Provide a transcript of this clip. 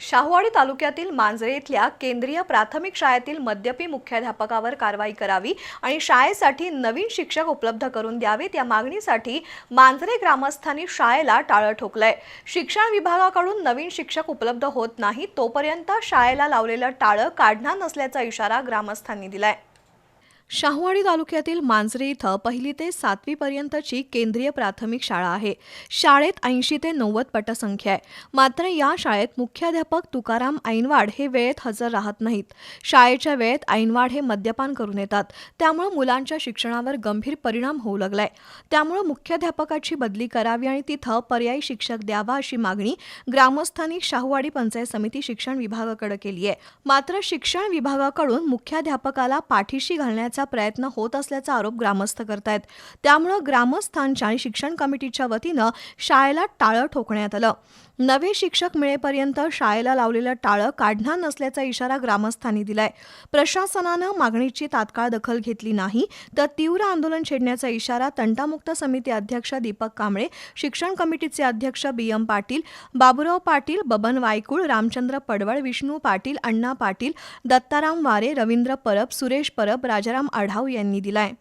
शाहूवाडी तालुक्यातील मांजरे इथल्या केंद्रीय प्राथमिक शाळेतील मद्यपी मुख्याध्यापकावर कारवाई करावी आणि शाळेसाठी नवीन शिक्षक उपलब्ध करून द्यावेत या मागणीसाठी मांजरे ग्रामस्थांनी शाळेला टाळं ठोकलंय. शिक्षण विभागाकडून नवीन शिक्षक उपलब्ध होत नाही तोपर्यंत शाळेला लावलेलं टाळं काढणार नसल्याचा इशारा ग्रामस्थांनी दिलाय. शाहूवाडी तालुक्यातील मांजरे इथं पहिली ते सातवीपर्यंतची केंद्रीय प्राथमिक शाळा आहे. शाळेत ऐंशी ते नव्वद पटसंख्या आहे. मात्र या शाळेत मुख्याध्यापक तुकाराम ऐनवाड हे वेळेत हजर राहत नाहीत. शाळेच्या वेळेत ऐनवाड हे मद्यपान करून येतात. त्यामुळं मुलांच्या शिक्षणावर गंभीर परिणाम होऊ लागलाय. त्यामुळं मुख्याध्यापकाची बदली करावी आणि तिथं पर्यायी शिक्षक द्यावा अशी मागणी ग्रामस्थांनी शाहूवाडी पंचायत समिती शिक्षण विभागाकडे केली आहे मात्र शिक्षण विभागाकडून मुख्याध्यापकाला पाठीशी घालण्याचा प्रयत्न होत असल्याचा आरोप ग्रामस्थ करतायत. त्यामुळं ग्रामस्थांच्या आणि शिक्षण कमिटीच्या वतीनं शाळेला टाळं ठोकण्यात आलं. नवे शिक्षक मिळेपर्यंत शाळेला लावलेलं टाळं काढणार नसल्याचा इशारा ग्रामस्थांनी दिलाय. प्रशासनानं मागणीची तात्काळ दखल घेतली नाही तर तीव्र आंदोलन छेडण्याचा इशारा तंटामुक्त समिती अध्यक्ष दीपक कांबळे शिक्षण कमिटीचे अध्यक्ष बी एम पाटील बाबुराव पाटील बबन वायकुळ रामचंद्र पडवळ विष्णू पाटील अण्णा पाटील दत्ताराम वारे रवींद्र परब सुरेश परब राजाराम आढाव यांनी दिलाय.